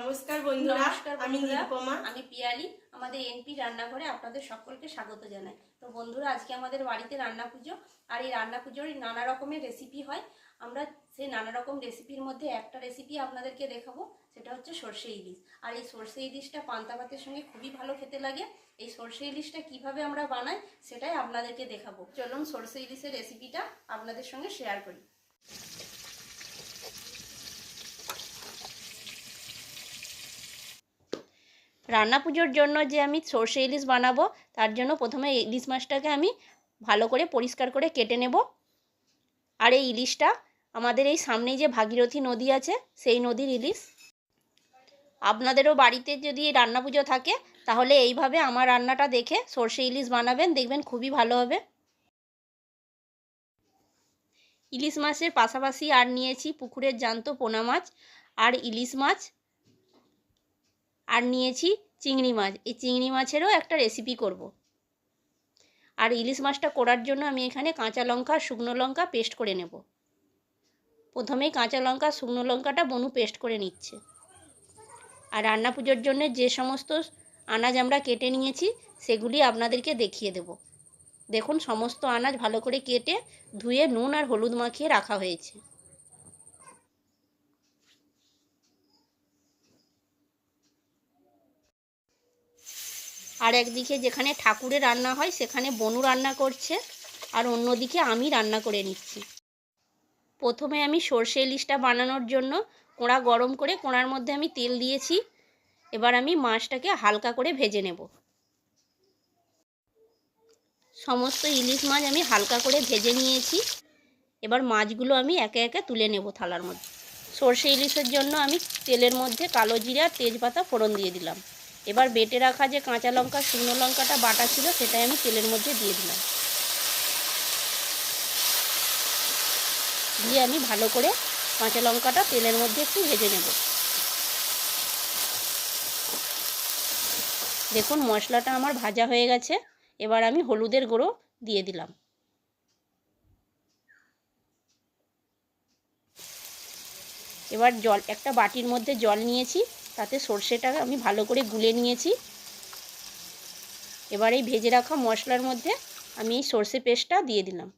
নমস্কার বন্ধুরা আমি নিরুপমা। আমি পিয়ালি আমাদের এনপি রান্নাঘরে আপনাদের সকলকে স্বাগত জানাই। তো বন্ধুরা আজকে আমাদের বাড়িতে রান্না পুজো আর এই রান্না পুজোর নানা রকমের রেসিপি হয়। আমরা সেই নানা রকম রেসিপির মধ্যে একটা রেসিপি আপনাদেরকে দেখাবো সেটা হচ্ছে সর্ষে ইলিশ। আর এই সর্ষে ইলিশটা পান্তা ভাতের সঙ্গে খুবই ভালো খেতে লাগে। এই সর্ষে ইলিশটা কীভাবে আমরা বানাই সেটাই আপনাদেরকে দেখাবো। চলুন সর্ষে ইলিশের রেসিপিটা আপনাদের সঙ্গে শেয়ার করি। রান্না পুজোর জন্য যে আমি সর্ষে ইলিশ বানাবো, তার জন্য প্রথমে ইলিশ মাছটাকে আমি ভালো করে পরিষ্কার করে কেটে নেব। আর এই ইলিশটা, আমাদের এই সামনেই যে ভাগীরথী নদী আছে, সেই নদীর ইলিশ। আপনাদেরও বাড়িতে যদি রান্না পুজো থাকে, তাহলে এইভাবে আমার রান্নাটা দেখে সর্ষে ইলিশ বানাবেন, দেখবেন খুবই ভালো হবে। ইলিশ মাছের পাশাপাশি আর নিয়েছি পুকুরের জ্যান্ত পোনা মাছ আর ইলিশ মাছ। আর নিয়েছি চিংড়ি মাছ। এই চিংড়ি মাছেরও একটা রেসিপি করব। আর ইলিশ মাছটা করার জন্য আমি এখানে কাঁচা লঙ্কা, শুকনো লঙ্কা পেস্ট করে নেব। প্রথমেই কাঁচা লঙ্কা, শুকনো লঙ্কাটা বনু পেস্ট করে নিচ্ছে। আর রান্না পুজোর জন্য যে সমস্ত আনাজ আমরা কেটে নিয়েছি, সেগুলি আপনাদেরকে দেখিয়ে দেব। দেখুন, সমস্ত আনাজ ভালো করে কেটে ধুয়ে নুন আর হলুদ মাখিয়ে রাখা হয়েছে। আর একদিকে যেখানে ঠাকুরে রান্না হয়, সেখানে বনু রান্না করছে, আর অন্যদিকে আমি রান্না করে নিচ্ছি। প্রথমে আমি সর্ষে ইলিশটা বানানোর জন্য কোঁড়া গরম করে কোঁড়ার মধ্যে আমি তেল দিয়েছি। এবার আমি মাছটাকে হালকা করে ভেজে নেব। সমস্ত ইলিশ মাছ আমি হালকা করে ভেজে নিয়েছি। এবার মাছগুলো আমি একে একে তুলে নেব থালার মধ্যে। সর্ষে ইলিশের জন্য আমি তেলের মধ্যে কালো জিরা তেজপাতা ফোড়ন দিয়ে দিলাম। এবার বেটে রাখা যে কাঁচা লঙ্কা, শুকনো লঙ্কাটা বাটা ছিল, সেটাই আমি তেলের মধ্যে দিয়ে দিলাম। দিয়ে আমি ভালো করে কাঁচা লঙ্কাটা তেলের মধ্যে একটু ভেজে নেব। দেখুন, মশলাটা আমার ভাজা হয়ে গেছে। এবার আমি হলুদের গুঁড়ো দিয়ে দিলাম। এবার জল, একটা বাটির মধ্যে জল নিয়েছি। তাতে সর্ষেটা আমি ভালো করে গুলে নিয়েছি। এবার এই ভেজে রাখা মশলার মধ্যে আমি এই সর্ষে পেস্টটা দিয়ে দিলাম।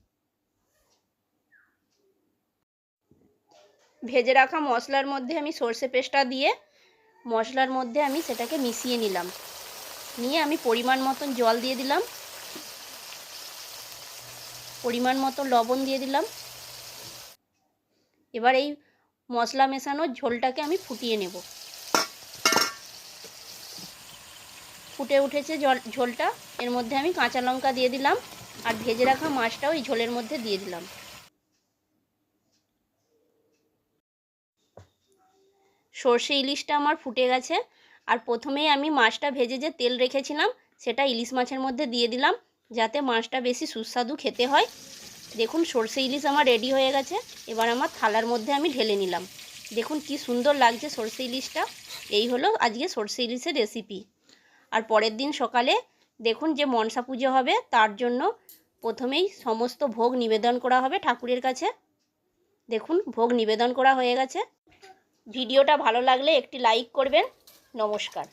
ভেজে রাখা মশলার মধ্যে আমি সর্ষে পেস্টটা দিয়ে মশলার মধ্যে আমি সেটাকে মিশিয়ে নিলাম। নিয়ে আমি পরিমাণ মতন জল দিয়ে দিলাম। পরিমাণ মতো লবণ দিয়ে দিলাম। এবার এই মশলা মেশানোর ঝোলটাকে আমি ফুটিয়ে নেব। ফুটে উঠেছে জল, ঝোলটা। এর মধ্যে আমি কাঁচা লঙ্কা দিয়ে দিলাম আর ভেজে রাখা মাছটাও এই ঝোলের মধ্যে দিয়ে দিলাম। সর্ষে ইলিশটা আমার ফুটে গেছে আর প্রথমেই আমি মাছটা ভেজে যে তেল রেখেছিলাম, সেটা ইলিশ মাছের মধ্যে দিয়ে দিলাম, যাতে মাছটা বেশি সুস্বাদু খেতে হয়। দেখুন, সর্ষে ইলিশ আমার রেডি হয়ে গেছে। এবার আমার থালার মধ্যে আমি ঢেলে নিলাম। দেখুন, কি সুন্দর লাগছে সর্ষে ইলিশটা। এই হলো আজকে সর্ষে ইলিশের রেসিপি আর পরের দিন সকালে দেখুন যে মনসা পুজো হবে, তার জন্য প্রথমেই সমস্ত ভোগ নিবেদন করা হবে ঠাকুরের কাছে। দেখুন, ভোগ নিবেদন করা হয়ে গেছে। ভিডিওটা ভালো লাগলে একটি লাইক করবেন। নমস্কার।